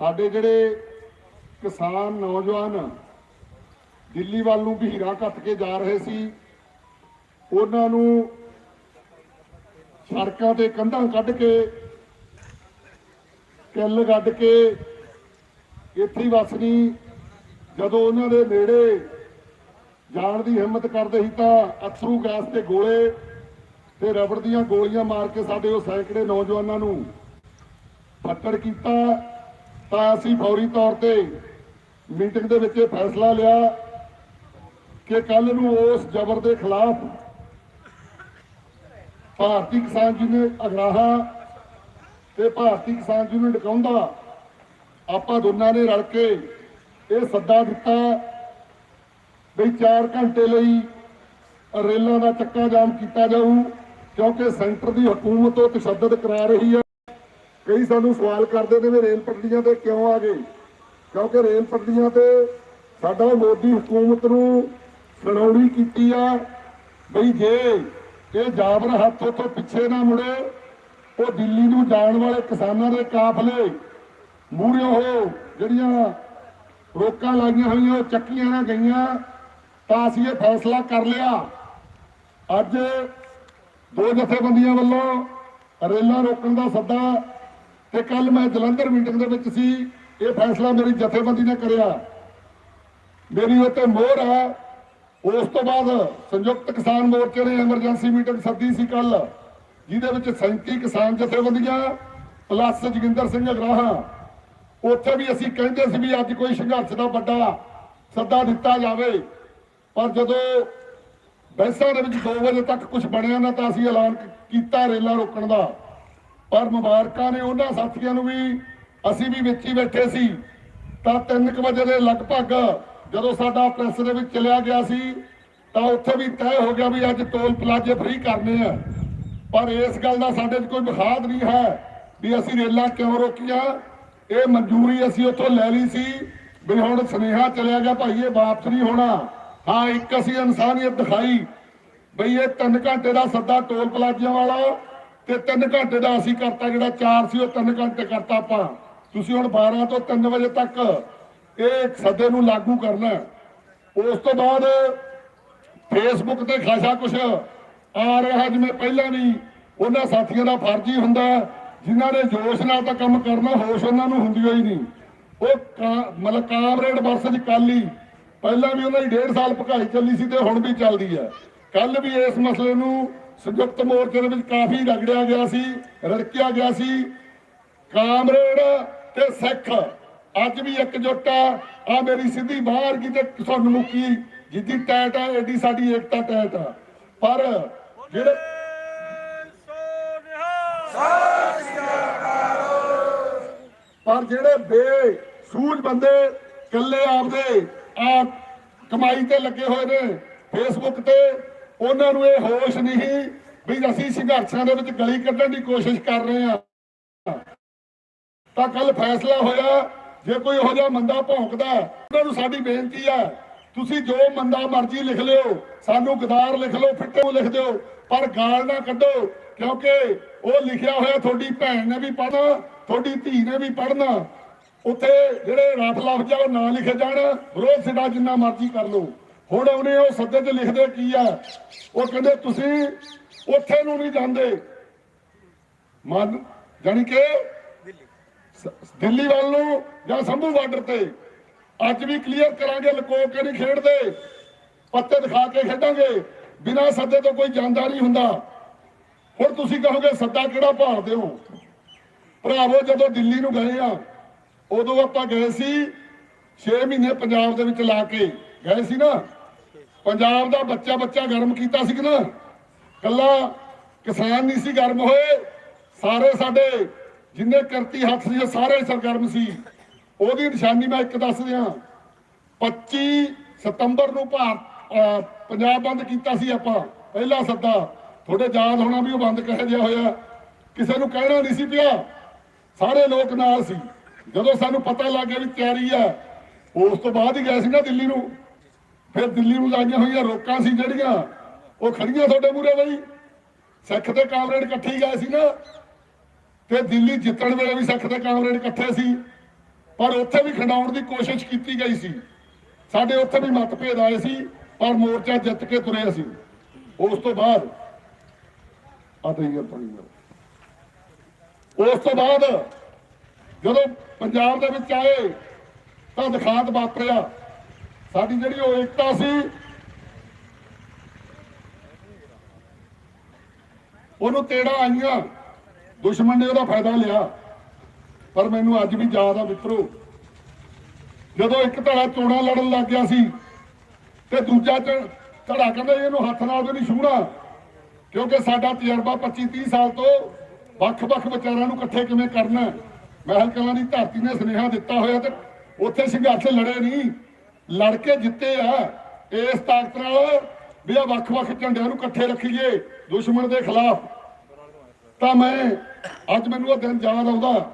ਸਾਡੇ ਜਿਹੜੇ ਕਿਸਾਨ ਨੌਜਵਾਨ ਦਿੱਲੀ ਵੱਲ ਨੂੰ ਭੀੜਾ ਕੱਟ ਕੇ ਜਾ ਰਹੇ ਸੀ, ਉਹਨਾਂ ਨੂੰ ਸੜਕਾਂ ਤੇ ਕੰਧਾਂ ਕੱਢ ਕੇ, ਕਿੱਲ ਗੱਡ ਕੇ ਇੱਥੇ ਹੀ ਵਸਣੀ ਜਦੋਂ ਉਹਨਾਂ ਦੇ ਨੇੜੇ ਜਾਣ ਦੀ ਹਿੰਮਤ ਕਰਦੇ ਸੀ ਤਾਂ ਅਥਰੂ ਗੈਸ ਤੇ ਗੋਲੇ ਤੇ ਰਬੜ ਦੀਆਂ ਗੋਲੀਆਂ ਮਾਰ ਕੇ ਸਾਡੇ ਉਹ ਸੈਂਕੜੇ ਨੌਜਵਾਨਾਂ ਨੂੰ ਫੱਟੜ ਕੀਤਾ। ਤਾਂ ਅਸੀਂ ਫੌਰੀ ਤੌਰ ਤੇ ਮੀਟਿੰਗ ਦੇ ਵਿੱਚ ਇਹ ਫੈਸਲਾ ਲਿਆ ਕਿ ਕੱਲ ਨੂੰ ਉਸ ਜ਼ਬਰ ਦੇ ਖਿਲਾਫ ਭਾਰਤੀ ਕਿਸਾਨ ਯੂਨੀਅਨ ਅਗਰਾਹਾ ਤੇ ਭਾਰਤੀ ਕਿਸਾਨ ਯੂਨੀਅਨ ਡਕਾਉਂਦਾ ਆਪਾਂ ਦੋਨਾਂ ਨੇ ਰਲ ਕੇ ਇਹ ਸੱਦਾ ਦਿੱਤਾ ਵੀ 4 ਘੰਟੇ ਲਈ ਰੇਲਾਂ ਦਾ ਚੱਕਾ ਜਾਮ ਕੀਤਾ ਜਾਊ, ਕਿਉਂਕਿ ਸੈਂਟਰ ਦੀ ਹਕੂਮਤ ਉਹ ਤਸ਼ੱਦਦ ਕਰਾ ਰਹੀ ਹੈ। ਕਈ ਸਾਨੂੰ ਸਵਾਲ ਕਰਦੇ ਨੇ ਵੀ ਰੇਲ ਪਟੜੀਆਂ ਤੇ ਕਿਉਂ ਆ ਗਏ? ਕਿਉਂਕਿ ਰੇਲ ਪਟੜੀਆਂ ਤੇ ਸਾਡਾ ਮੋਦੀ ਹਕੂਮਤ ਨੂੰ ਸੁਣਾਉਣੀ ਕੀਤੀ ਆ, ਬਈ ਜੇ ਇਹ ਜਾਬਰ ਹੱਥ ਤੋਂ ਪਿੱਛੇ ਨਾ ਮੁੜੇ, ਉਹ ਦਿੱਲੀ ਨੂੰ ਜਾਣ ਵਾਲੇ ਕਿਸਾਨਾਂ ਦੇ ਕਾਫਲੇ ਮੂਹਰੇ ਉਹ ਜਿਹੜੀਆਂ ਰੋਕਾਂ ਲਾਈਆਂ ਹੋਈਆਂ, ਉਹ ਚੱਕੀਆਂ ਨਾ ਗਈਆਂ, ਤਾਂ ਅਸੀਂ ਇਹ ਫੈਸਲਾ ਕਰ ਲਿਆ। ਅੱਜ ਦੋ ਜਥੇਬੰਦੀਆਂ ਵੱਲੋਂ ਰੇਲਾਂ ਰੋਕਣ ਦਾ ਸੱਦਾ ਤੇ ਕੱਲ ਮੈਂ ਜਲੰਧਰ ਮੀਟਿੰਗ ਦੇ ਵਿੱਚ ਸੀ, ਇਹ ਫੈਸਲਾ ਮੇਰੀ ਜਥੇਬੰਦੀ ਨੇ ਕਰਿਆ। ਮੇਰੀ ਉੱਤੇ ਮੋਹਰ ਹੈ। ਉਸ ਤੋਂ ਬਾਅਦ ਸੰਯੁਕਤ ਕਿਸਾਨ ਮੋਰਚੇ ਨੇ ਐਮਰਜੈਂਸੀ ਮੀਟਿੰਗ ਸੱਦੀ ਸੀ ਕੱਲ ਜਿਹਦੇ ਵਿੱਚ 37 ਕਿਸਾਨ ਜਥੇਬੰਦੀਆਂ ਪਲੱਸ ਜੋਗਿੰਦਰ ਸਿੰਘ ਅਗਰਾਹਾਂ। ਉੱਥੇ ਵੀ ਅਸੀਂ ਕਹਿੰਦੇ ਸੀ ਵੀ ਅੱਜ ਕੋਈ ਸੰਘਰਸ਼ ਦਾ ਵੱਡਾ ਸੱਦਾ ਦਿੱਤਾ ਜਾਵੇ। ਪਰ ਜਦੋਂ ਬੈਂਸਾਂ ਦੇ ਵਿੱਚ 2 ਵਜੇ ਤੱਕ ਕੁਝ ਬਣਿਆ ਨਾ ਤਾਂ ਅਸੀਂ ਐਲਾਨ ਕੀਤਾ ਰੇਲਾਂ ਰੋਕਣ ਦਾ। ਪਰ ਮੁਬਾਰਕਾਂ ਨੇ ਉਹਨਾਂ ਸਾਥੀਆਂ ਨੂੰ ਵੀ, ਅਸੀਂ ਵੀ ਵਿੱਚ ਹੀ ਬੈਠੇ ਸੀ। ਤਾਂ 3 ਵਜੇ ਦੇ ਲਗਭਗ ਜਦੋਂ ਸਾਡਾ ਪ੍ਰੈਸ ਦੇ ਵਿੱਚ ਚਲਿਆ ਗਿਆ ਸੀ, ਤਾਂ ਉੱਥੇ ਵੀ ਤੈਅ ਹੋ ਗਿਆ ਵੀ ਅੱਜ ਟੋਲ ਪਲਾਜ਼ੇ ਫ੍ਰੀ ਕਰਨੇ ਆ। ਪਰ ਇਸ ਗੱਲ ਦਾ ਸਾਡੇ 'ਚ ਕੋਈ ਵਿਖਾਦ ਨਹੀਂ ਹੈ ਵੀ ਅਸੀਂ ਰੇਲਾਂ ਕਿਉਂ ਰੋਕੀਆਂ। ਇਹ ਮਨਜ਼ੂਰੀ ਅਸੀਂ ਉੱਥੋਂ ਲੈ ਲਈ ਸੀ ਵੀ ਹੁਣ ਸੁਨੇਹਾ ਚਲਿਆ ਗਿਆ, ਭਾਈ, ਇਹ ਵਾਪਸ ਨਹੀਂ ਹੋਣਾ। ਹਾਂ, ਇੱਕ ਅਸੀਂ ਇਨਸਾਨੀਅਤ ਦਿਖਾਈ। ਬਈ, ਇਹ 3 ਘੰਟੇ ਦਾ ਸੱਦਾ ਟੋਲ ਪਲਾਜ਼ਿਆਂ ਵਾਲਾ ਤੇ 3 ਘੰਟੇ ਦਾ ਅਸੀਂ ਕਰਤਾ ਜਿਹੜਾ 4 ਸੀ, ਉਹ 3 ਘੰਟੇ ਕਰਤਾ ਆਪਾਂ। ਤੁਸੀਂ ਹੁਣ 12 ਤੋਂ 3 ਵਜੇ ਤੱਕ ਇਹ ਸੱਦੇ ਨੂੰ ਲਾਗੂ ਕਰਨਾ ਉਸ ਤੋਂ ਬਾਅਦ ਫੇਸਬੁੱਕ ਤੇ ਖਾਸਾ ਕੁਝ ਆ ਰਿਹਾ ਜਿਵੇਂ ਪਹਿਲਾਂ ਵੀ ਉਹਨਾਂ ਸਾਥੀਆਂ ਦਾ ਫਰਜ਼ ਹੀ ਹੁੰਦਾ ਜਿਨ੍ਹਾਂ ਨੇ ਜੋਸ਼ ਨਾਲ ਤਾਂ ਕੰਮ ਕਰਨਾ, ਹੋਸ਼ ਉਹਨਾਂ ਨੂੰ ਹੁੰਦੀ ਹੋਈ ਨਹੀਂ। ਉਹ ਕਾ- ਮਤਲਬ ਕਾਮਰੇਡ ਵਰਸਜ ਕੱਲ ਹੀ, ਪਹਿਲਾਂ ਵੀ ਉਹਨਾਂ ਦੀ ਡੇਢ ਸਾਲ ਭਕਾਈ ਚੱਲੀ ਸੀ ਤੇ ਹੁਣ ਵੀ ਚੱਲਦੀ ਹੈ। ਕੱਲ ਵੀ ਇਸ ਮਸਲੇ ਨੂੰ ਸੰਯੁਕਤ ਮੋਰਚੇ ਦੇ ਵਿੱਚ ਕਾਫੀ ਰਗੜਿਆ ਗਿਆ ਸੀ, ਰੜਕਿਆ ਗਿਆ ਸੀ। ਕਾਮਰੇਡ ਤੇ ਸਿੱਖ, ਅੱਜ ਵੀ ਇਕਜੁੱਟ ਆ। ਆ ਮੇਰੀ ਸਿੱਧੀ ਬਾਹਰ ਕਿਤੇ ਤੁਹਾਨੂੰ ਮੁੱਕੀ ਜਿੱਦੀ ਟੈਟ ਆ ਐਡੀ ਸਾਡੀ ਏਕਤਾ ਟੈਟ ਆ। ਪਰ ਜਿਹੜੇ ਪਰ ਜਿਹੜੇ ਬੇਸੂਝ ਬੰਦੇ ਇਕੱਲੇ ਆਪਦੇ ਆ ਕਮਾਈ ਤੇ ਲੱਗੇ ਹੋਏ ਨੇ ਫੇਸਬੁੱਕ ਤੇ ਉਹਨਾਂ ਨੂੰ ਇਹ ਹੋਸ਼ ਨਹੀਂ ਵੀ ਅਸੀਂ ਸੰਘਰਸ਼ਾਂ ਦੇ ਵਿੱਚ ਗਲੀ ਕੱਢਣ ਦੀ ਕੋਸ਼ਿਸ਼ ਕਰ ਰਹੇ ਹਾਂ। ਤਾਂ ਕੱਲ ਫੈਸਲਾ ਹੋਇਆ, ਜੇ ਕੋਈ ਇਹੋ ਜਿਹਾ ਮੰਦਾ ਭੌਂਕਦਾ ਉਹਨਾਂ ਨੂੰ ਸਾਡੀ ਬੇਨਤੀ ਹੈ, ਤੁਸੀਂ ਜੋ ਮੰਦਾ ਮਰਜ਼ੀ ਲਿਖ ਲਿਓ, ਸਾਨੂੰ ਗਦਾਰ ਲਿਖ ਲਓ, ਫਿੱਟੇ ਲਿਖ ਦਿਓ, ਪਰ ਗਾਲ ਨਾ ਕੱਢੋ, ਕਿਉਂਕਿ ਉਹ ਲਿਖਿਆ ਹੋਇਆ ਤੁਹਾਡੀ ਭੈਣ ਨੇ ਵੀ ਪੜਨਾ ਤੁਹਾਡੀ ਧੀ ਨੇ ਵੀ ਪੜ੍ਹਨਾ। ਉੱਥੇ ਜਿਹੜੇ ਰਫ ਲਫ਼ਜ਼ ਆ ਉਹ ਨਾ ਲਿਖੇ ਜਾਣ, ਵਿਰੋਧ ਸਿੱਧਾ ਜਿੰਨਾ ਮਰਜ਼ੀ ਕਰ ਲਓ। ਹੁਣ ਉਹਨੇ ਉਹ ਸੱਦੇ ਤੇ ਲਿਖਦੇ ਕੀ ਆ? ਉਹ ਕਹਿੰਦੇ, ਤੁਸੀਂ ਉੱਥੇ ਨੂੰ ਨਹੀਂ ਜਾਂਦੇ। ਮਨ, ਜਾਣੀ ਕਿ ਦਿੱਲੀ ਵੱਲ ਨੂੰ ਜਾਂ ਸੰਭੂ ਬਾਰਡਰ ਤੇ। ਅੱਜ ਵੀ ਕਲੀਅਰ ਕਰਾਂਗੇ, ਲੁਕੋ ਕੇ ਨਹੀਂ ਖੇਡਦੇ। ਪੱਤੇ ਦਿਖਾ ਕੇ ਖੇਡਾਂਗੇ। ਬਿਨਾਂ ਸੱਦੇ ਤੋਂ ਕੋਈ ਜਾਂਦਾ ਨਹੀਂ ਹੁੰਦਾ। ਹੁਣ ਤੁਸੀਂ ਕਹੋਗੇ, ਸੱਦਾ ਕਿਹੜਾ ਭਾਲਦੇ ਹੋ ਭਰਾਵੋ, ਜਦੋਂ ਦਿੱਲੀ ਨੂੰ ਗਏ ਆ, ਉਦੋਂ ਆਪਾਂ ਗਏ ਸੀ 6 ਮਹੀਨੇ ਪੰਜਾਬ ਦੇ ਵਿੱਚ ਲਾ ਕੇ। ਗਏ ਸੀ ਨਾ? ਪੰਜਾਬ ਦਾ ਬੱਚਾ ਬੱਚਾ ਗਰਮ ਕੀਤਾ ਸੀ ਨਾ? ਕੱਲਾ ਕਿਸਾਨ ਨਹੀਂ ਸੀ ਗਰਮ ਹੋਏ। ਸਾਰੇ ਸਾਡੇ ਜਿੰਨੇ ਕਰਤੀ ਹੱਥ ਸੀ ਸਾਰੇ ਸਰਗਰਮ ਸੀ। ਉਹਦੀ ਨਿਸ਼ਾਨੀ ਮੈਂ ਇੱਕ ਦੱਸ ਦਿਆਂ। 25 ਸਤੰਬਰ ਨੂੰ ਭਾਰਤ ਪੰਜਾਬ ਬੰਦ ਕੀਤਾ ਸੀ ਆਪਾਂ। ਪਹਿਲਾ ਸੱਦਾ। ਤੁਹਾਡੇ ਯਾਦ ਹੋਣਾ ਵੀ ਉਹ ਬੰਦ ਕਿਹੋ ਜਿਹਾ ਹੋਇਆ? ਕਿਸੇ ਨੂੰ ਕਹਿਣਾ ਨਹੀਂ ਸੀ ਪਿਆ। ਸਾਰੇ ਲੋਕ ਨਾਲ ਸੀ। ਜਦੋਂ ਸਾਨੂੰ ਪਤਾ ਲੱਗ ਗਿਆ ਵੀ ਤਿਆਰੀ ਆ, ਉਸ ਤੋਂ ਬਾਅਦ ਹੀ ਗਏ ਸੀ ਨਾ ਦਿੱਲੀ ਨੂੰ। ਫਿਰ ਦਿੱਲੀ ਨੂੰ ਲਾਈਆਂ ਹੋਈਆਂ ਰੋਕਾਂ ਸੀ ਜਿਹੜੀਆਂ, ਉਹ ਖੜੀਆਂ ਤੁਹਾਡੇ ਮੂਰੇ ਬਈ। ਸਿੱਖ ਤੇ ਕਾਮਰੇਡ ਇਕੱਠੇ ਹੀ ਗਏ ਸੀ ਨਾ। ਤੇ ਦਿੱਲੀ ਜਿੱਤਣ ਵੇਲੇ ਵੀ ਸਿੱਖ ਤੇ ਕਾਮਰੇਡ ਇਕੱਠੇ ਸੀ। ਪਰ ਉੱਥੇ ਵੀ ਖੰਡਾਉਣ ਦੀ ਕੋਸ਼ਿਸ਼ ਕੀਤੀ ਗਈ ਸੀ। ਸਾਡੇ ਉੱਥੇ ਵੀ ਮਤਭੇਦ ਆਏ ਸੀ, ਪਰ ਮੋਰਚਾ ਜਿੱਤ ਕੇ ਤੁਰੇ ਅਸੀਂ ਉਸ ਤੋਂ ਬਾਅਦ, ਆ ਦਈਏ ਉਸ ਤੋਂ ਬਾਅਦ ਜਦੋਂ ਪੰਜਾਬ ਦੇ ਵਿੱਚ ਆਏ, ਤਾਂ ਦਿਖਾਤ ਵਾਪਰਿਆ। ਸਾਡੀ ਜਿਹੜੀ ਉਹ ਏਕਤਾ ਸੀ, ਉਹਨੂੰ ਤੇੜਾ ਆਈਆਂ? ਦੁਸ਼ਮਣ ਨੇ ਉਹਦਾ ਫਾਇਦਾ ਲਿਆ। ਪਰ ਮੈਨੂੰ ਅੱਜ ਵੀ ਯਾਦ ਆ ਮਿੱਤਰੋ, ਜਦੋਂ ਇੱਕ ਧੜਾ ਚੋਣਾ ਲੜਨ ਲੱਗ ਗਿਆ ਸੀ ਤੇ ਦੂਜਾ ਧੜਾ ਕਹਿੰਦਾ ਇਹਨੂੰ ਹੱਥ ਨਾਲ ਵੀ ਨਹੀਂ ਛੂਹਣਾ, ਕਿਉਂਕਿ ਸਾਡਾ ਤਜਰਬਾ 25 30 ਸਾਲ ਤੋਂ ਵੱਖ-ਵੱਖ ਵਿਚਾਰਾਂ ਨੂੰ ਇਕੱਠੇ ਕਿਵੇਂ ਕਰਨਾ ਮਹਿਲ ਕਲਾਂ ਦੀ ਧਰਤੀ ਨੇ ਸੁਨੇਹਾ ਦਿੱਤਾ ਹੋਇਆ ਤੇ ਉੱਥੇ ਸੰਘਰਸ਼ ਲੜੇ ਨਹੀਂ। ਲੜ ਕੇ ਜਿੱਤੇ ਆ, ਇਸ ਤਾਕਤ ਨਾਲ ਵੀ ਆ ਵੱਖ-ਵੱਖ ਝੰਡਿਆਂ ਨੂੰ ਇਕੱਠੇ ਰੱਖੀਏ ਦੁਸ਼ਮਣ ਦੇ ਖਿਲਾਫ। ਤਾਂ ਮੈਂ ਅੱਜ ਮੈਨੂੰ ਉਹ ਦਿਨ ਯਾਦ ਆਉਂਦਾ।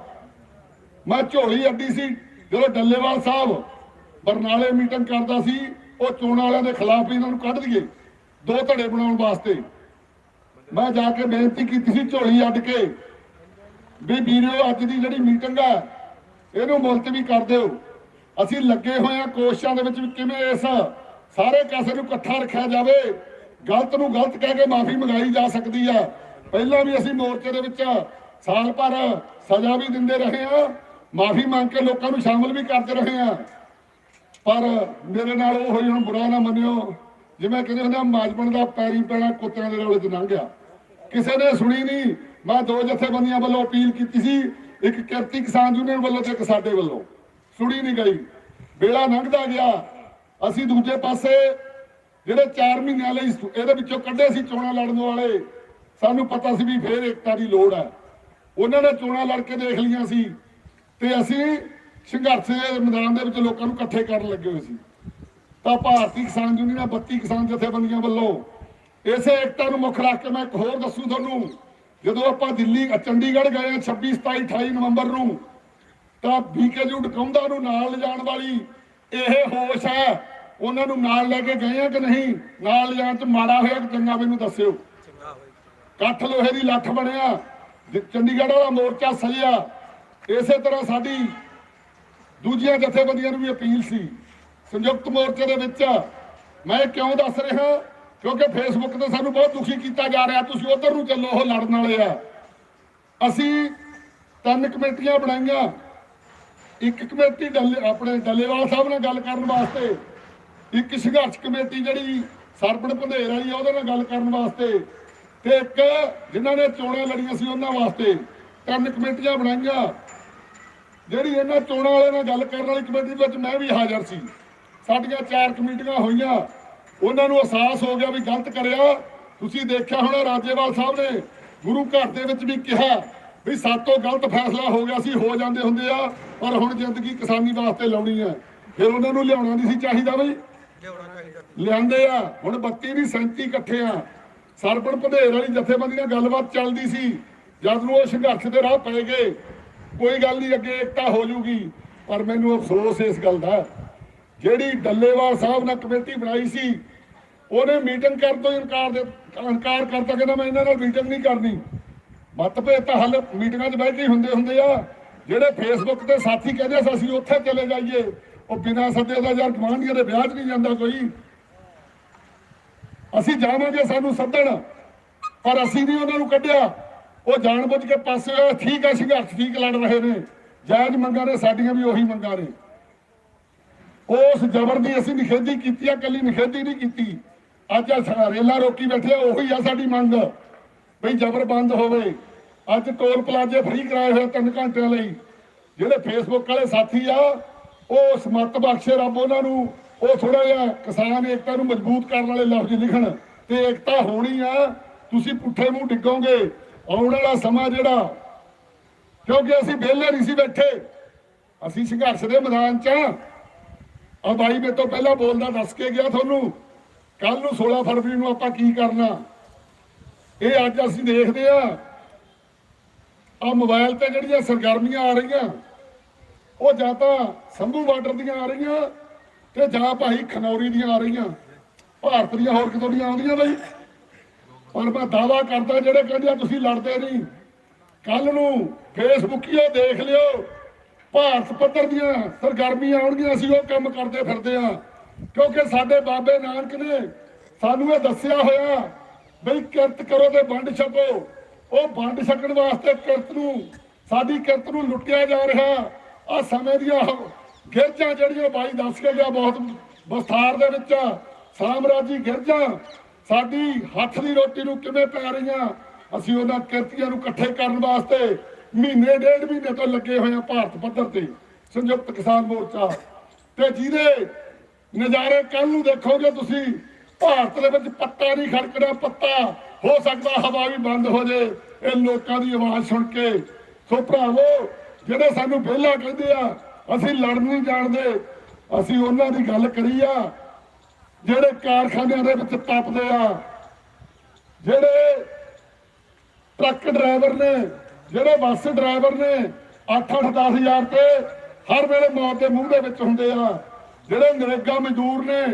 ਮੈਂ ਝੋਲੀ ਅੱਡੀ ਸੀ, ਜਦੋਂ ਡੱਲੇਵਾਲ ਸਾਹਿਬ ਬਰਨਾਲੇ ਮੀਟਿੰਗ ਕਰਦਾ ਸੀ, ਉਹ ਚੋਣਾਂ ਵਾਲਿਆਂ ਦੇ ਖਿਲਾਫ ਇਹਨਾਂ ਨੂੰ ਕੱਢ ਦਈਏ, ਦੋ ਧੜੇ ਬਣਾਉਣ ਵਾਸਤੇ। ਮੈਂ ਜਾ ਕੇ ਬੇਨਤੀ ਕੀਤੀ ਸੀ ਝੋਲੀ ਅੱਡ ਕੇ, ਵੀ ਵੀਰੋ, ਅੱਜ ਦੀ ਜਿਹੜੀ ਮੀਟਿੰਗ ਆ, ਇਹਨੂੰ ਮੁਲਤਵੀ ਕਰ ਦਿਓ। ਅਸੀਂ ਲੱਗੇ ਹੋਏ ਆ ਕੋਸ਼ਿਸ਼ਾਂ ਦੇ ਵਿੱਚ ਵੀ ਕਿਵੇਂ ਇਸ ਸਾਰੇ ਕਾਸੇ ਨੂੰ ਇਕੱਠਾ ਰੱਖਿਆ ਜਾਵੇ। ਗਲਤ ਨੂੰ ਗਲਤ ਕਹਿ ਕੇ ਮਾਫੀ ਮੰਗਾਈ ਜਾ ਸਕਦੀ ਆ। ਪਹਿਲਾਂ ਵੀ ਅਸੀਂ ਮੋਰਚੇ ਦੇ ਵਿੱਚ ਸਾਲ ਭਰ ਸਜ਼ਾ ਵੀ ਦਿੰਦੇ ਰਹੇ ਆ ਮਾਫੀ ਮੰਗ ਕੇ ਲੋਕਾਂ ਨੂੰ ਸ਼ਾਮਲ ਵੀ ਕਰਦੇ ਰਹੇ ਆ ਪਰ ਮੇਰੇ ਨਾਲ ਉਹ ਹੋਈ, ਹੁਣ ਬੁਰਾ ਨਾ ਮੰਨਿਓ, ਜਿਵੇਂ ਕਹਿੰਦੇ ਹੁੰਦੇ ਆ, ਮਾਜਪਣ ਦਾ ਪੈਰੀ ਪੈਣਾ ਕੁੱਤਿਆਂ ਦੇ ਰੌਲੇ 'ਚ ਲੰਘ ਗਿਆ। ਕਿਸੇ ਨੇ ਸੁਣੀ ਨਹੀਂ ਮੈਂ ਦੋ ਜਥੇਬੰਦੀਆਂ ਵੱਲੋਂ ਅਪੀਲ ਕੀਤੀ ਸੀ, ਇੱਕ ਕਿਰਤੀ ਕਿਸਾਨ ਯੂਨੀਅਨ ਵੱਲੋਂ ਤੇ ਇੱਕ ਸਾਡੇ ਵੱਲੋਂ। ਸੁਣੀ ਨਹੀਂ ਗਈ। ਬੇੜਾ ਲੰਘਦਾ ਗਿਆ। ਅਸੀਂ ਦੂਜੇ ਪਾਸੇ ਜਿਹੜੇ 4 ਮਹੀਨਿਆਂ ਲਈ ਇਹਦੇ ਵਿੱਚੋਂ ਕੱਢੇ ਸੀ ਚੋਣਾਂ ਲੜਨ ਵਾਲੇ। ਸਾਨੂੰ ਪਤਾ ਸੀ ਵੀ ਫੇਰ ਏਕਤਾ ਦੀ ਲੋੜ ਹੈ। ਉਹਨਾਂ ਨੇ ਚੋਣਾਂ ਲੜ ਕੇ ਦੇਖ ਲਈਆਂ ਸੀ ਤੇ ਅਸੀਂ ਸੰਘਰਸ਼ ਦੇ ਮੈਦਾਨ ਦੇ ਵਿੱਚ ਲੋਕਾਂ ਨੂੰ ਇਕੱਠੇ ਕਰਨ ਲੱਗੇ ਹੋਏ ਸੀ। ਤਾਂ ਭਾਰਤੀ ਕਿਸਾਨ ਯੂਨੀਅਨ 32 ਕਿਸਾਨ ਜਥੇਬੰਦੀਆਂ ਵੱਲੋਂ ਇਸੇ ਏਕਤਾ ਨੂੰ ਮੁੱਖ ਰੱਖ ਕੇ ਮੈਂ ਇੱਕ ਹੋਰ ਦੱਸੂ ਤੁਹਾਨੂੰ। ਜਦੋਂ ਆਪਾਂ ਦਿੱਲੀ, ਚੰਡੀਗੜ੍ਹ ਗਏ ਹਾਂ 26 27 28 ਨਵੰਬਰ ਨੂੰ ਤਾਂ ਬੀਕੇਯੂ ਡਕਾਉਂਦਾ ਨੂੰ ਨਾਲ ਲਿਜਾਣ ਵਾਲੀ। ਇਹ ਹੋਸ਼ ਹੈ। ਉਹਨਾਂ ਨੂੰ ਨਾਲ ਲੈ ਕੇ ਗਏ ਆ ਕਿ ਨਹੀਂ? ਨਾਲ ਲਿਜਾਣ ਚ ਮਾੜਾ ਹੋਇਆ ਕਿ ਚੰਗਾ ਮੈਨੂੰ ਦੱਸਿਓ। ਕੱਠ ਲੋਹੇ ਦੀ ਲੱਠ ਬਣਿਆ। ਚੰਡੀਗੜ੍ਹ ਵਾਲਾ ਮੋਰਚਾ ਸਜਿਆ ਇਸੇ ਤਰ੍ਹਾਂ ਸਾਡੀ ਦੂਜੀਆਂ ਜਥੇਬੰਦੀਆਂ ਨੂੰ ਵੀ ਅਪੀਲ ਸੀ ਸੰਯੁਕਤ ਮੋਰਚੇ ਦੇ ਵਿੱਚ। ਮੈਂ ਕਿਉਂ ਦੱਸ ਰਿਹਾ? ਕਿਉਂਕਿ ਫੇਸਬੁੱਕ ਤੇ ਸਾਨੂੰ ਬਹੁਤ ਦੁਖੀ ਕੀਤਾ ਜਾ ਰਿਹਾ। ਤੁਸੀਂ ਉਧਰ ਨੂੰ ਚੱਲੋ ਉਹ ਲੜਨ ਵਾਲੇ ਆ। ਅਸੀਂ ਤਿੰਨ ਕਮੇਟੀਆਂ ਬਣਾਈਆਂ। ਇੱਕ ਕਮੇਟੀ ਡੱਲੇ ਆਪਣੇ ਡੱਲੇਵਾਲ ਸਾਹਿਬ ਨਾਲ ਗੱਲ ਕਰਨ ਵਾਸਤੇ, ਇੱਕ ਸੰਘਰਸ਼ ਕਮੇਟੀ ਜਿਹੜੀ ਸਰਪਣ ਭੰਦੇਰ ਵਾਲੀ ਉਹਦੇ ਨਾਲ ਗੱਲ ਕਰਨ ਵਾਸਤੇ ਤੇ ਇੱਕ ਜਿਨ੍ਹਾਂ ਨੇ ਚੋਣਾਂ ਲੜੀਆਂ ਸੀ ਉਹਨਾਂ ਵਾਸਤੇ ਤਿੰਨ ਕਮੇਟੀਆਂ ਬਣਾਈਆਂ। ਜਿਹੜੀ ਇਹਨਾਂ ਚੋਣਾਂ ਵਾਲੇ ਨਾਲ ਗੱਲ ਕਰਨ ਵਾਲੀ ਕਮੇਟੀ ਵਿੱਚ ਮੈਂ ਵੀ ਹਾਜ਼ਰ ਸੀ। ਸਾਡੀਆਂ ਚਾਰ ਕਮੇਟੀਆਂ ਹੋਈਆਂ। ਉਹਨਾਂ ਨੂੰ ਅਹਿਸਾਸ ਹੋ ਗਿਆ ਵੀ ਗਲਤ ਕਰਿਆ। ਤੁਸੀਂ ਦੇਖਿਆ ਹੋਣਾ ਰਾਜੇਵਾਲ ਸਾਹਿਬ ਨੇ ਗੁਰੂ ਘਰ ਦੇ ਵਿੱਚ ਵੀ ਕਿਹਾ ਵੀ ਸਾਤੋਂ ਗਲਤ ਫੈਸਲਾ ਹੋ ਗਿਆ ਸੀ, ਹੋ ਜਾਂਦੇ ਹੁੰਦੇ ਆ, ਪਰ ਹੁਣ ਜ਼ਿੰਦਗੀ ਕਿਸਾਨੀ ਵਾਸਤੇ ਲਾਉਣੀ ਹੈ ਫਿਰ ਉਹਨਾਂ ਨੂੰ ਲਿਆਉਣਾ ਨਹੀਂ ਸੀ ਚਾਹੀਦਾ ਬਈ। ਲਿਆਂਦੇ ਆ, ਹੁਣ 32 ਵੀ 37 ਇਕੱਠੇ ਆ। ਸਰਪਣ ਭਦੇਰ ਵਾਲੀ ਜਥੇਬੰਦੀ ਨਾਲ ਗੱਲਬਾਤ ਚੱਲਦੀ ਸੀ। ਜਦ ਨੂੰ ਉਹ ਸੰਘਰਸ਼ ਦੇ ਰਾਹ ਪੈ ਗਏ, ਕੋਈ ਗੱਲ ਨਹੀਂ, ਅੱਗੇ ਇਕਤਾ ਹੋ ਜੂਗੀ। ਪਰ ਮੈਨੂੰ ਅਫਸੋਸ ਇਸ ਗੱਲ ਦਾ। ਜਿਹੜੀ ਡੱਲੇਵਾਲ ਸਾਹਿਬ ਨੇ ਕਮੇਟੀ ਬਣਾਈ ਸੀ, ਉਹਨੇ ਮੀਟਿੰਗ ਕਰਨ ਤੋਂ ਇਨਕਾਰ ਦੇ ਇਨਕਾਰ ਕਰਤਾ, ਕਹਿੰਦਾ ਮੈਂ ਇਹਨਾਂ ਨਾਲ ਮੀਟਿੰਗ ਨਹੀਂ ਕਰਨੀ। ਮਤਭੇਦ ਤਾਂ ਹੱਲ ਮੀਟਿੰਗਾਂ 'ਚ ਬਹਿ ਕੇ ਹੁੰਦੇ ਹੁੰਦੇ ਆ। ਜਿਹੜੇ ਫੇਸਬੁੱਕ ਤੇ ਸਾਥੀ ਕਹਿੰਦੇ ਸੀ, ਅਸੀਂ ਉੱਥੇ ਚਲੇ ਜਾਈਏ। ਉਹ ਬਿਨਾਂ ਸੱਦੇ ਦਾ ਯਾਰ ਗਵਾਂਢੀਆਂ ਦੇ ਵਿਆਹ 'ਚ ਨਹੀਂ ਜਾਂਦਾ ਕੋਈ। ਅਸੀਂ ਜਾਵਾਂਗੇ ਸਾਨੂੰ ਸੱਦਣ, ਪਰ ਅਸੀਂ ਨਹੀਂ ਉਹਨਾਂ ਨੂੰ ਕੱਢਿਆ। ਉਹ ਜਾਣਬੁੱਝ ਕੇ ਪਾਸੇ ਹੋਏ, ਠੀਕ ਹੈ ਸੰਘਰਸ਼ ਠੀਕ ਲੜ ਰਹੇ ਨੇ। ਜਾਇਜ਼ ਮੰਗਾਂ ਨੇ, ਸਾਡੀਆਂ ਵੀ ਉਹੀ ਮੰਗਾਂ ਨੇ। ਉਸ ਜ਼ਬਰ ਦੀ ਅਸੀਂ ਨਿਖੇਧੀ ਕੀਤੀ ਆ, ਕੱਲੀ ਨਿਖੇਧੀ ਨਹੀਂ ਕੀਤੀ। ਅੱਜ ਆਹ ਸਾ- ਰੇਲਾਂ ਰੋਕੀ ਬੈਠੇ ਆ, ਉਹੀ ਆ ਸਾਡੀ ਮੰਗ। ਵੀ ਜ਼ਬਰ ਬੰਦ ਹੋਵੇ। ਅੱਜ ਟੋਲ ਪਲਾਜ਼ੇ ਫ੍ਰੀ ਕਰਾਏ ਹੋਏ ਤਿੰਨ ਘੰਟਿਆਂ ਲਈ। ਜਿਹੜੇ ਫੇਸਬੁੱਕ ਵਾਲੇ ਸਾਥੀ ਆ, ਉਹ ਸਮਤ ਬਖਸ਼ੇ ਰੱਬ ਉਹਨਾਂ ਨੂੰ। ਉਹ ਥੋੜਾ ਜਿਹਾ ਕਿਸਾਨ ਏਕਤਾ ਨੂੰ ਮਜ਼ਬੂਤ ਕਰਨ ਵਾਲੇ ਲਫ਼ਜ਼ ਲਿਖਣ। ਤੇ ਏਕਤਾ ਹੋਣੀ ਆ। ਤੁਸੀਂ ਪੁੱਠੇ ਮੂੰਹ ਡਿੱਗੋਗੇ। ਆਉਣ ਵਾਲਾ ਸਮਾਂ ਜਿਹੜਾ, ਕਿਉਂਕਿ ਅਸੀਂ ਵਿਹਲੇ ਨਹੀਂ ਸੀ ਬੈਠੇ। ਅਸੀਂ ਸੰਘਰਸ਼ ਦੇ ਮੈਦਾਨ 'ਚ ਆ। ਆ ਬਾਈ ਮੇਰੇ ਤੋਂ ਪਹਿਲਾਂ ਬੋਲਦਾ ਦੱਸ ਕੇ ਗਿਆ ਤੁਹਾਨੂੰ। ਕੱਲ ਨੂੰ 16 ਫਰਵਰੀ ਨੂੰ ਆਪਾਂ ਕੀ ਕਰਨਾ? ਇਹ ਅੱਜ ਅਸੀਂ ਦੇਖਦੇ ਆ ਆ ਮੋਬਾਈਲ ਤੇ ਜਿਹੜੀਆਂ ਸਰਗਰਮੀਆਂ ਆ ਰਹੀਆਂ, ਉਹ ਜਾਂ ਤਾਂ ਸੰਭੂ ਬਾਰਡਰ ਦੀਆਂ ਆ ਰਹੀਆਂ ਤੇ ਜਾਂ ਭਾਈ ਖਨੌਰੀ ਦੀਆਂ ਆ ਰਹੀਆਂ। ਭਾਰਤ ਦੀਆਂ ਹੋਰ ਕਿਤੋਂ ਦੀਆਂ ਆਉਂਦੀਆਂ ਬਈ? ਪਰ ਮੈਂ ਦਾਵਾ ਕਰਦਾ ਜਿਹੜੇ ਕਹਿੰਦੇ ਤੁਸੀਂ ਲੜਦੇ ਨਹੀਂ। ਕੱਲ ਨੂੰ ਫੇਸਬੁੱਕੀਓ ਦੇਖ ਲਿਓ। ਭਾਰਤ ਪੱਧਰ ਦੀਆਂ ਸਰਗਰਮੀਆਂ ਆਉਣਗੀਆਂ, ਅਸੀਂ ਉਹ ਕੰਮ ਕਰਦੇ ਫਿਰਦੇ ਆ। ਕਿਉਂਕਿ ਸਾਡੇ ਬਾਬੇ ਨਾਨਕ ਨੇ ਸਾਨੂੰ ਇਹ ਦੱਸਿਆ ਹੋਇਆ ਬਈ ਕਿਰਤ ਕਰੋ ਤੇ ਵੰਡ ਛਕੋ। ਉਹ ਵੰਡ ਛਕਣ ਵਾਸਤੇ ਕਿਰਤ ਨੂੰ, ਸਾਡੀ ਕਿਰਤ ਨੂੰ ਲੁੱਟਿਆ ਜਾ ਰਿਹਾ। ਆ ਸਮੇਂ ਦੀਆਂ ਗਿਰਜਾਂ ਜਿਹੜੀਆਂ ਬਾਈ ਦੱਸ ਕੇ ਗਿਆ ਬਹੁਤ ਵਿਸਥਾਰ ਦੇ ਵਿੱਚ। ਸਾਮਰਾਜੀ ਗਿਰਜਾਂ, ਸਾਡੀ ਹੱਥ ਦੀ ਰੋਟੀ ਨੂੰ ਕਿਵੇਂ ਪੈ ਰਹੀਆਂ? ਅਸੀਂ ਉਹਨਾਂ ਕਿਰਤੀਆਂ ਨੂੰ ਇਕੱਠੇ ਕਰਨ ਵਾਸਤੇ ਮਹੀਨੇ, ਡੇਢ ਮਹੀਨੇ ਤੋਂ ਲੱਗੇ ਹੋਏ ਆ ਭਾਰਤ ਪੱਧਰ ਤੇ, ਸੰਯੁਕਤ ਕਿਸਾਨ ਮੋਰਚਾ। ਤੇ ਜਿਹਦੇ ਨਜ਼ਾਰੇ ਕੱਲ ਨੂੰ ਦੇਖੋਗੇ ਤੁਸੀਂ ਭਾਰਤ ਦੇ ਵਿੱਚ ਪੱਤਾ ਨਹੀਂ ਖੜਕਣਾ ਪੱਤਾ ਹੋ ਸਕਦਾ ਹਵਾ ਵੀ ਬੰਦ ਹੋ ਜੇ ਇਹ ਲੋਕਾਂ ਦੀ ਆਵਾਜ਼ ਸੁਣ ਕੇ। ਸੋ ਭਰਾਵੋ, ਜਿਹੜੇ ਸਾਨੂੰ ਵਿਹਲਾ ਕਹਿੰਦੇ ਆ, ਅਸੀਂ ਲੜ ਨਹੀਂ ਜਾਣਦੇ। ਅਸੀਂ ਉਹਨਾਂ ਦੀ ਗੱਲ ਕਰੀ ਆ, ਜਿਹੜੇ ਕਾਰਖਾਨਿਆਂ ਦੇ ਵਿੱਚ ਤਪਦੇ ਆ, ਜਿਹੜੇ ਟਰੱਕ ਡਰਾਈਵਰ ਨੇ, ਜਿਹੜੇ ਬੱਸ ਡਰਾਈਵਰ ਨੇ 8-8 10000 ਤੇ ਹਰ ਵੇਲੇ ਮੌਤ ਦੇ ਮੂੰਹ ਦੇ ਵਿੱਚ ਹੁੰਦੇ ਆ। ਜਿਹੜੇ ਨਰੇਗਾ ਮਜ਼ਦੂਰ ਨੇ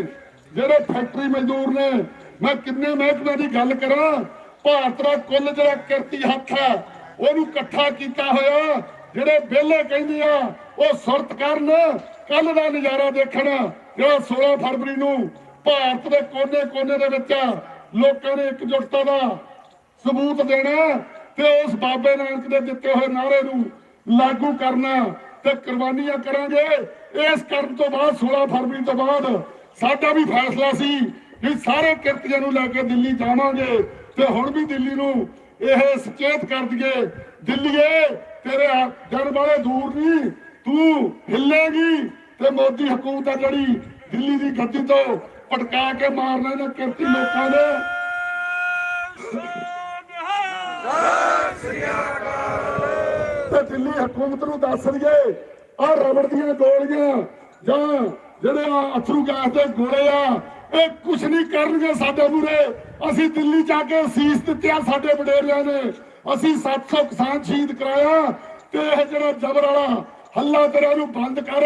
ਜਿਹੜੇ ਫੈਕਟਰੀ ਮਜ਼ਦੂਰ ਨੇ, ਮੈਂ ਕਿੰਨੇ ਮਹਿਕਮਿਆਂ ਦੀ ਗੱਲ ਕਰਾਂ? ਭਾਰਤ ਦਾ ਕੁੱਲ ਜਿਹੜਾ ਕਿਰਤੀ ਹੱਥ ਹੈ, ਉਹਨੂੰ ਇਕੱਠਾ ਕੀਤਾ ਹੋਇਆ, ਜਿਹੜੇ ਵਿਹਲੇ ਕਹਿੰਦੇ ਆ, ਉਹ ਸੁਰਤ ਕਰਨ ਕੱਲ ਦਾ ਨਜ਼ਾਰਾ ਦੇਖਣ, ਜਿਹੜਾ 16 ਫਰਵਰੀ ਨੂੰ ਭਾਰਤ ਦੇ ਕੋਨੇ-ਕੋਨੇ ਦੇ ਵਿੱਚ ਲੋਕਾਂ ਨੇ ਇਕਜੁੱਟਤਾ ਦਾ ਸਬੂਤ ਦੇਣਾ ਤੇ ਉਸ ਬਾਬੇ ਨਾਨਕ ਦੇ ਦਿੱਤੇ ਹੋਏ ਨਾਰੇ ਨੂੰ ਲਾਗੂ ਕਰਨਾ ਤੇ ਕੁਰਬਾਨੀਆਂ ਕਰਾਂਗੇ। ਇਸ ਕਰਨ ਤੋਂ ਬਾਅਦ 16 ਫਰਵਰੀ ਤੋਂ ਬਾਅਦ ਸਾਡਾ ਵੀ ਫੈਸਲਾ ਸੀ ਕਿ ਸਾਰੇ ਕਿਰਤੀਆਂ ਨੂੰ ਲੈ ਕੇ ਦਿੱਲੀ ਜਾਵਾਂਗੇ ਤੇ ਹੁਣ ਵੀ ਦਿੱਲੀ ਨੂੰ ਇਹ ਸੁਚੇਤ ਕਰ ਦਈਏ। ਦਿੱਲੀਏ, ਤੇਰੇ ਜਨ ਵਾਲੇ ਦੂਰ ਨਹੀਂ, ਤੂੰ ਹਿੱਲੇਗੀ ਤੇ ਮੋਦੀ ਹਕੂਮਤ ਆ ਜਿਹੜੀ ਦਿੱਲੀ ਦੀ ਗੱਦੀ ਤੋਂ ਪਟਕਾ ਕੇ ਮਾਰਨਾ ਇਹਨਾਂ ਕਿਰਤੀ ਲੋਕਾਂ ਨੇ। ਤੇ ਦਿੱਲੀ ਹਕੂਮਤ ਨੂੰ ਦੱਸ ਦਈਏ ਆ ਰਬੜ ਦੀਆਂ ਗੋਲੀਆਂ ਜਾਂ ਜਿਹੜੇ ਅਥਰੂ ਗੈਸ ਦੇ ਗੋਲੇ ਆ, ਇਹ ਕੁਝ ਨਹੀਂ ਕਰਨਗੇ ਸਾਡੇ ਮੂਰੇ ਅਸੀਂ ਦਿੱਲੀ ਜਾ ਕੇ ਸੀਸ ਦਿੱਤਿਆ ਸਾਡੇ ਵਡੇਰਿਆਂ ਨੇ। ਅਸੀਂ 700 ਕਿਸਾਨ ਸ਼ਹੀਦ ਕਰਾਇਆ ਤੇ ਇਹ ਜਿਹੜਾ ਜ਼ਬਰ ਵਾਲਾ ਹੱਲਾ ਤੇਰਾ ਨੂੰ ਬੰਦ ਕਰ,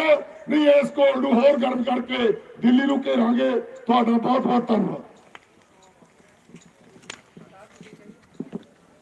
ਨਹੀਂ ਇਸ ਕੋਲ ਨੂੰ ਹੋਰ ਗਰਮ ਕਰਕੇ ਦਿੱਲੀ ਨੂੰ ਘੇਰਾਂਗੇ। ਤੁਹਾਡਾ ਬਹੁਤ ਬਹੁਤ ਧੰਨਵਾਦ।